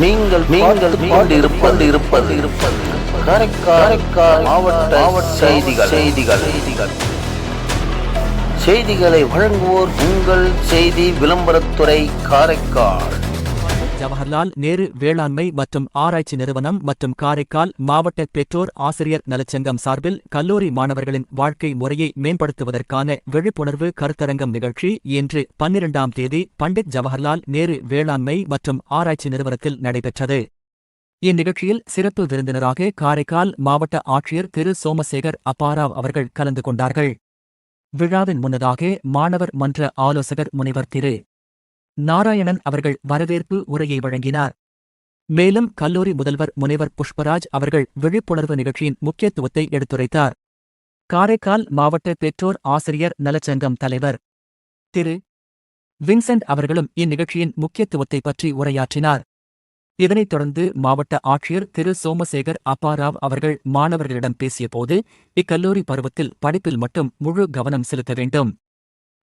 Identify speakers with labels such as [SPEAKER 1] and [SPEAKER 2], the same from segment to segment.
[SPEAKER 1] நீங்கள் நீங்கள் இருப்பது இருப்பது இருப்பது காரைக்கால் மாவட்ட மாவட்ட செய்திகள் செய்திகள். செய்திகள். செய்திகளை வழங்குவோர் உங்கள் செய்தி விளம்பரத்துறை காரைக்கால்.
[SPEAKER 2] ஜவஹர்லால் நேரு வேளாண்மை மற்றும் ஆராய்ச்சி நிறுவனம் மற்றும் காரைக்கால் மாவட்ட பெற்றோர் ஆசிரியர் நலச்சங்கம் சார்பில் கல்லூரி மாணவர்களின் வாழ்க்கை முறையை மேம்படுத்துவதற்கான விழிப்புணர்வு கருத்தரங்கம் நிகழ்ச்சி இன்று பன்னிரண்டாம் தேதி பண்டிட் ஜவஹர்லால் நேரு வேளாண்மை மற்றும் ஆராய்ச்சி நிறுவனத்தில் நடைபெற்றது. இந்நிகழ்ச்சியில் சிறப்பு விருந்தினராக காரைக்கால் மாவட்ட ஆட்சியர் திரு. சோமசேகர் அப்பாராவ் அவர்கள் கலந்து கொண்டார்கள். விழாவின் முன்னதாக மாணவர் மன்ற ஆலோசகர் முனைவர் திரு. நாராயணன் அவர்கள் வரவேற்பு உரையை வழங்கினார். மேலும் கல்லூரி முதல்வர் முனைவர் புஷ்பராஜ் அவர்கள் விழிப்புணர்வு நிகழ்ச்சியின் முக்கியத்துவத்தை எடுத்துரைத்தார். காரைக்கால் மாவட்ட பெற்றோர் ஆசிரியர் நலச்சங்கம் தலைவர் திரு. வின்சென்ட் அவர்களும் இந்நிகழ்ச்சியின் முக்கியத்துவத்தை பற்றி உரையாற்றினார். இதனைத் தொடர்ந்து மாவட்ட ஆட்சியர் திரு. சோமசேகர் அப்பாராவ் அவர்கள் மாணவர்களிடம் பேசியபோது இக்கல்லூரி பருவத்தில் படிப்பில் மட்டும் முழு கவனம் செலுத்த வேண்டும்.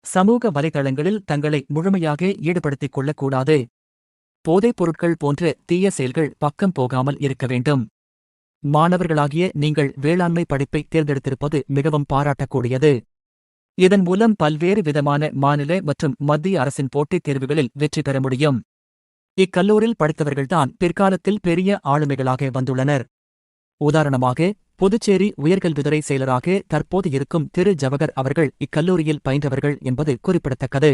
[SPEAKER 2] சமூக வலைதளங்களில் தங்களை முழுமையாக ஈடுபடுத்திக் கொள்ளக்கூடாது. போதைப் பொருட்கள் போன்ற தீய செயல்கள் பக்கம் போகாமல் இருக்க வேண்டும். மாணவர்களாகிய நீங்கள் வேளாண்மை படிப்பை தேர்ந்தெடுத்திருப்பது மிகவும் பாராட்டக்கூடியது. இதன் மூலம் பல்வேறு விதமான மாநில மற்றும் மத்திய அரசின் போட்டித் தேர்வுகளில் வெற்றி பெற முடியும். இக்கல்லூரில் படித்தவர்கள்தான் பிற்காலத்தில் பெரிய ஆளுமைகளாக வந்துள்ளனர். உதாரணமாக புதுச்சேரி உயர்கல்வித்துறை செயலராக தற்போது இருக்கும் திரு. ஜவகர் அவர்கள் இக்கல்லூரியில் பயின்றவர்கள் என்பது குறிப்பிடத்தக்கது.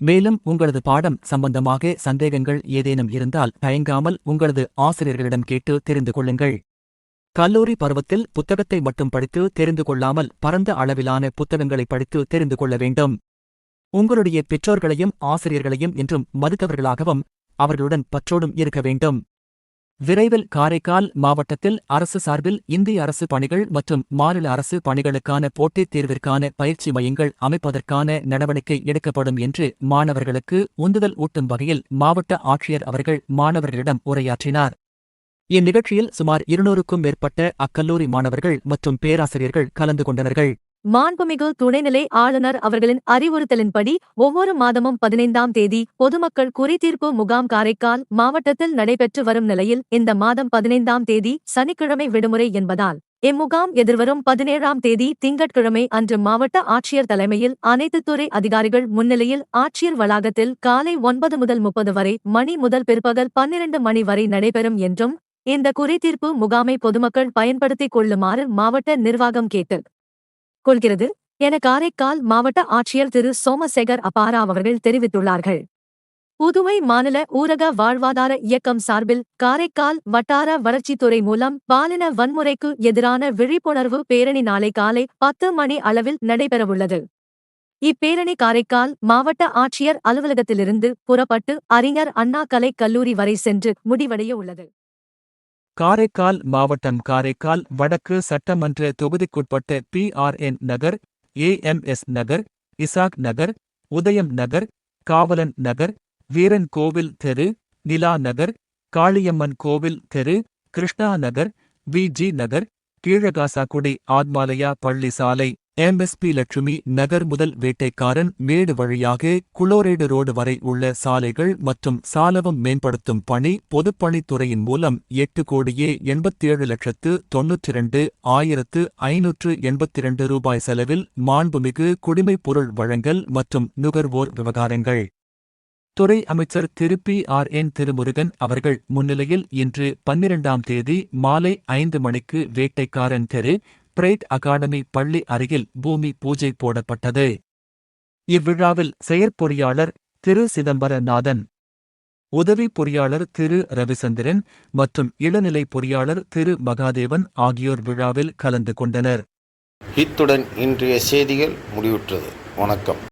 [SPEAKER 2] மேலும் உங்களது பாடம் சம்பந்தமாக சந்தேகங்கள் ஏதேனும் இருந்தால் தயங்காமல் உங்களது ஆசிரியர்களிடம் கேட்டு தெரிந்து கொள்ளுங்கள். கல்லூரி பருவத்தில் புத்தகத்தை மட்டும் படித்து தெரிந்து கொள்ளாமல் பரந்த அளவிலான புத்தகங்களை படித்து தெரிந்து கொள்ள வேண்டும். உங்களுடைய பெற்றோர்களையும் ஆசிரியர்களையும் என்றும் மதித்தவர்களாகவும் அவர்களுடன் பற்றோடும் இருக்க வேண்டும். விரைவில் காரைக்கால் மாவட்டத்தில் அரசு சார்பில் இந்திய அரசு பணிகள் மற்றும் மாநில அரசு பணிகளுக்கான போட்டித் தேர்விற்கான பயிற்சி மையங்கள் அமைப்பதற்கான நடவடிக்கை எடுக்கப்படும் என்று மாணவர்களுக்கு உந்துதல் ஊட்டும் வகையில் மாவட்ட ஆட்சியர் அவர்கள் மாணவர்களிடம் உரையாற்றினார். இந்நிகழ்ச்சியில் சுமார் இருநூறுக்கும் மேற்பட்ட அக்கல்லூரி மாணவர்கள் மற்றும் பேராசிரியர்கள் கலந்து கொண்டனர்கள்.
[SPEAKER 3] மாண்புமிகு துணைநிலை ஆளுநர் அவர்களின் அறிவுறுத்தலின்படி ஒவ்வொரு மாதமும் பதினைந்தாம் தேதி பொதுமக்கள் குறித்தீர்ப்பு முகாம் காரைக்கால் மாவட்டத்தில் நடைபெற்று வரும் நிலையில் இந்த மாதம் பதினைந்தாம் தேதி சனிக்கிழமை விடுமுறை என்பதால் இம்முகாம் எதிர்வரும் பதினேழாம் தேதி திங்கட்கிழமை அன்று மாவட்ட ஆட்சியர் தலைமையில் அனைத்து துறை அதிகாரிகள் முன்னிலையில் ஆட்சியர் வளாகத்தில் காலை ஒன்பது முதல் முப்பது வரை மணி முதல் பிற்பகல் பன்னிரண்டு மணி வரை நடைபெறும் என்றும் இந்த குறித்தீர்ப்பு முகாமை பொதுமக்கள் பயன்படுத்திக் கொள்ளுமாறு மாவட்ட நிர்வாகம் கேட்டு கொள்கிறது. என காரைக்கால் மாவட்ட ஆட்சியர் திரு. சோமசேகர் அபாராவ் அவர்கள் தெரிவித்துள்ளார்கள். புதுவை மாநில ஊரக வாழ்வாதார இயக்கம் சார்பில் காரைக்கால் வட்டார வளர்ச்சித்துறை மூலம் பாலின வன்முறைக்கு எதிரான விழிப்புணர்வு பேரணி நாளை காலை பத்து மணி அளவில் நடைபெறவுள்ளது. இப்பேரணி காரைக்கால் மாவட்ட ஆட்சியர் அலுவலகத்திலிருந்து புறப்பட்டு அறிஞர் அண்ணா கலைக் கல்லூரி வரை சென்று முடிவடைய உள்ளது.
[SPEAKER 2] காரைக்கால் மாவட்டம் காரைக்கால் வடக்கு சட்டமன்ற தொகுதிக்குட்பட்ட PRN Nagar AMS Nagar Isaac Nagar Udhayam Nagar காவலன் நகர் வீரன் கோவில் தெரு நிலா நகர் காளியம்மன் கோவில் தெரு கிருஷ்ணா நகர் விஜி நகர் கீழகாசாக்குடி ஆத்மாலயா பள்ளி சாலை. எம்எஸ்பி லட்சுமி நகர் முதல் வேட்டைக்காரன் மேடு வழியாக குளோரைடு ரோடு வரை உள்ள சாலைகள் மற்றும் சாலவம் மேம்படுத்தும் பணி பொதுப்பணித்துறையின் மூலம் எட்டு கோடியே எண்பத்தேழு லட்சத்து தொன்னூற்றிரண்டு ஆயிரத்து ஐநூற்று எண்பத்திரண்டு ரூபாய் செலவில் மாண்புமிகு குடிமைப் பொருள் வழங்கல் மற்றும் நுகர்வோர் விவகாரங்கள். துறை அமைச்சர் Thiru P R N Thirumurugan அவர்கள் முன்னிலையில் இன்று பன்னிரண்டாம் தேதி மாலை ஐந்து மணிக்கு வேட்டைக்காரன் தெரு பிரேட் அகாடமி பள்ளி அருகில் பூமி பூஜை போடப்பட்டது. இவ்விழாவில் செயற்பொறியாளர் திரு. சிதம்பரநாதன் உதவி பொறியாளர் திரு. ரவிசந்திரன் மற்றும் இளநிலை பொறியாளர் திரு. மகாதேவன் ஆகியோர் விழாவில் கலந்து கொண்டனர்.
[SPEAKER 1] இத்துடன் இன்றைய செய்திகள் முடிவுற்றது. வணக்கம்.